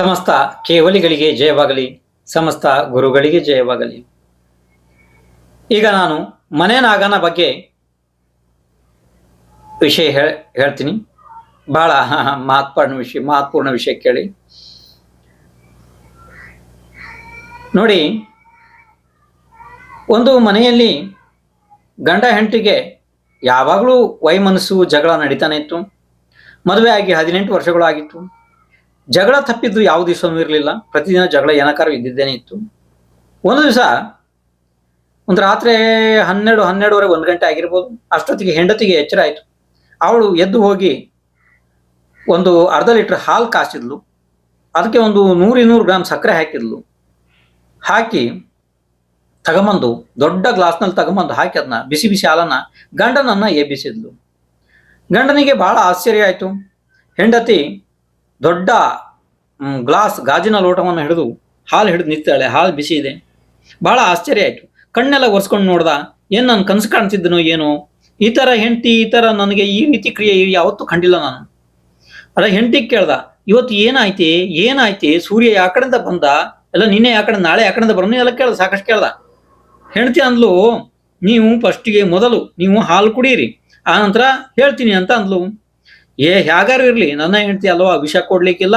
ಸಮಸ್ತ ಕೇವಲಿಗಳಿಗೆ ಜಯವಾಗಲಿ, ಸಮಸ್ತ ಗುರುಗಳಿಗೆ ಜಯವಾಗಲಿ. ಈಗ ನಾನು ಮನೆ ನಾಗನ ಬಗ್ಗೆ ವಿಷಯ ಹೇಳ ಹೇಳ್ತೀನಿ. ಬಹಳ ಮಹತ್ಪೂರ್ಣ ವಿಷಯ ಮಹತ್ಪೂರ್ಣ ವಿಷಯ ಕೇಳಿ. ನೋಡಿ, ಒಂದು ಮನೆಯಲ್ಲಿ ಗಂಡ ಹೆಂಡತಿಗೆ ಯಾವಾಗಲೂ ವೈಮನಸ್ಸು ಜಗಳ ನಡೀತಾನೆ ಇತ್ತು. ಮದುವೆ ಆಗಿ ಹದಿನೆಂಟು ವರ್ಷಗಳು ಆಗಿತ್ತು ಜಗಳ ತಪ್ಪಿದ್ದು ಯಾವ ದಿವಸನೂ ಇರಲಿಲ್ಲ. ಪ್ರತಿದಿನ ಜಗಳ ಏನಕಾರ ಇದ್ದಿದ್ದೇನೆ ಇತ್ತು. ಒಂದು ದಿವಸ, ಒಂದು ರಾತ್ರಿ ಹನ್ನೆರಡು ಹನ್ನೆರಡುವರೆ ಒಂದು ಗಂಟೆ ಆಗಿರ್ಬೋದು, ಅಷ್ಟೊತ್ತಿಗೆ ಹೆಂಡತಿಗೆ ಎಚ್ಚರ ಆಯಿತು. ಅವಳು ಎದ್ದು ಹೋಗಿ ಒಂದು ಅರ್ಧ ಲೀಟ್ರ್ ಹಾಲು ಕಾಸಿದ್ಲು. ಅದಕ್ಕೆ ಒಂದು ನೂರು ಇನ್ನೂರು ಗ್ರಾಮ್ ಸಕ್ಕರೆ ಹಾಕಿದ್ಲು. ಹಾಕಿ ತಗೊಂಬಂದು, ದೊಡ್ಡ ಗ್ಲಾಸ್ನಲ್ಲಿ ತಗೊಂಬಂದು ಹಾಕಿ ಅದನ್ನ, ಬಿಸಿ ಬಿಸಿ ಹಾಲನ್ನು ಗಂಡನನ್ನು ಎಬ್ಬಿಸಿದ್ಲು. ಗಂಡನಿಗೆ ಭಾಳ ಆಶ್ಚರ್ಯ ಆಯಿತು. ಹೆಂಡತಿ ದೊಡ್ಡ ಗ್ಲಾಸ್ ಗಾಜಿನ ಲೋಟವನ್ನು ಹಿಡಿದು ಹಾಲು ಹಿಡಿದು ನಿಂತಾಳೆ ಹಾಲು ಬಿಸಿ ಇದೆ. ಬಹಳ ಆಶ್ಚರ್ಯ ಆಯಿತು. ಕಣ್ಣೆಲ್ಲ ಒರೆಸ್ಕೊಂಡು ನೋಡ್ದ, ಏನು ನನ್ನ ಕನಸು ಕಾಣ್ತಿದ್ದನೋ ಏನೋ? ಈ ಥರ ಹೆಂಡತಿ, ಈ ಥರ ನನಗೆ ಈ ರೀತಿ ಕ್ರಿಯೆ ಯಾವತ್ತೂ ಕಂಡಿಲ್ಲ ನಾನು. ಅದ ಹೆಂಡತಿಗೆ ಕೇಳ್ದ, ಇವತ್ತು ಏನಾಯ್ತಿ? ಏನಾಯ್ತಿ? ಸೂರ್ಯ ಯಾ ಕಡೆಯಿಂದ ಬಂದ? ಎಲ್ಲ ನಿನ್ನೆ ಯಾಕಡೆ ನಾಳೆ ಯಾ ಕಡೆಯಿಂದ ಬರೋನು? ಎಲ್ಲ ಕೇಳ್ದ, ಸಾಕಷ್ಟು ಕೇಳ್ದ. ಹೆಂಡತಿ ಅಂದ್ಲು, ನೀವು ಫಸ್ಟಿಗೆ ಮೊದಲು ನೀವು ಹಾಲು ಕುಡೀರಿ. ಆ ನಂತರ ಹೇಳ್ತೀನಿ ಅಂತ ಅಂದ್ಲು. ಏ, ಹೇಗಾರು ಇರ್ಲಿ? ನನ್ನ ಹೆಂಡತಿ ಅಲ್ವಾ? ವಿಷ ಕೊಡ್ಲಿಕ್ಕಿಲ್ಲ.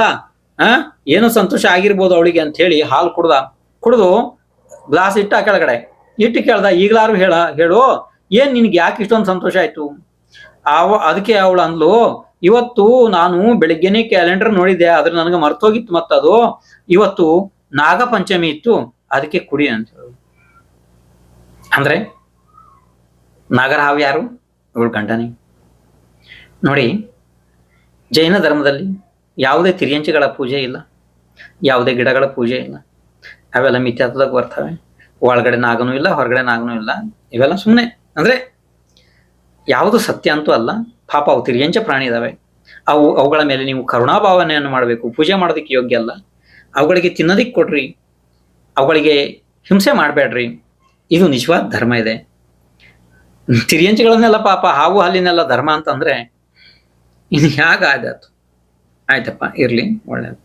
ಆ? ಏನು ಸಂತೋಷ ಆಗಿರ್ಬೋದು ಅವಳಿಗೆ ಅಂತ ಹೇಳಿ ಹಾಲು ಕುಡ್ದ. ಕುಡ್ದು ಗ್ಲಾಸ್ ಇಟ್ಟ ಕೆಳಗಡೆ. ಇಟ್ಟು ಕೇಳ್ದ, ಈಗಲಾರು ಹೇಳ, ಹೇಳು, ಏನ್ ನಿನ್ಗೆ ಯಾಕೆ ಇಷ್ಟೊಂದು ಸಂತೋಷ ಆಯ್ತು? ಅವ, ಅದಕ್ಕೆ ಅವಳು ಅಂದ್ಲು, ಇವತ್ತು ನಾನು ಬೆಳಿಗ್ಗೆನೆ ಕ್ಯಾಲೆಂಡರ್ ನೋಡಿದ್ದೆ, ಆದ್ರೆ ನನಗೆ ಮರ್ತೋಗಿತ್ತು ಮತ್ತದು. ಇವತ್ತು ನಾಗಪಂಚಮಿ ಇತ್ತು, ಅದಕ್ಕೆ ಕುಡಿ ಅಂತ ಹೇಳು. ಅಂದ್ರೆ ನಾಗರಹಾವ್ ಯಾರು? ಇವಳು ಗಂಡನಿ. ನೋಡಿ ಜೈನ ಧರ್ಮದಲ್ಲಿ ಯಾವುದೇ ತಿರಿಯಂಚಿಗಳ ಪೂಜೆ ಇಲ್ಲ, ಯಾವುದೇ ಗಿಡಗಳ ಪೂಜೆ ಇಲ್ಲ. ಅವೆಲ್ಲ ಮಿಥ್ಯಾತ್ವದಾಗ ಬರ್ತವೆ. ಒಳಗಡೆ ನಾಗನೂ ಇಲ್ಲ, ಹೊರಗಡೆ ನಾಗನೂ ಇಲ್ಲ. ಇವೆಲ್ಲ ಸುಮ್ಮನೆ ಅಂದ್ರೆ ಯಾವುದು ಸತ್ಯ ಅಂತೂ ಅಲ್ಲ. ಪಾಪ ಅವು ತಿರಿಯಂಚ ಪ್ರಾಣಿ ಇದಾವೆ. ಅವು ಅವುಗಳ ಮೇಲೆ ನೀವು ಕರುಣಾಭಾವನೆಯನ್ನು ಮಾಡಬೇಕು. ಪೂಜೆ ಮಾಡೋದಕ್ಕೆ ಯೋಗ್ಯ ಅಲ್ಲ. ಅವುಗಳಿಗೆ ತಿನ್ನೋದಿಕ್ಕೆ ಕೊಡ್ರಿ. ಅವುಗಳಿಗೆ ಹಿಂಸೆ ಮಾಡಬೇಡ್ರಿ. ಇದು ನಿಜವಾದ ಧರ್ಮ ಇದೆ. ತಿರಿಯಂಚಿಗಳನ್ನೆಲ್ಲ ಪಾಪ ಹಾವು ಹಲ್ಲಿನೆಲ್ಲ ಧರ್ಮ ಅಂತಂದ್ರೆ ಇನ್ನು ಹೇಗಾದತ್ತು ಆಯ್ತಪ್ಪ ಇರ್ಲಿ ಒಳ್ಳೇದು.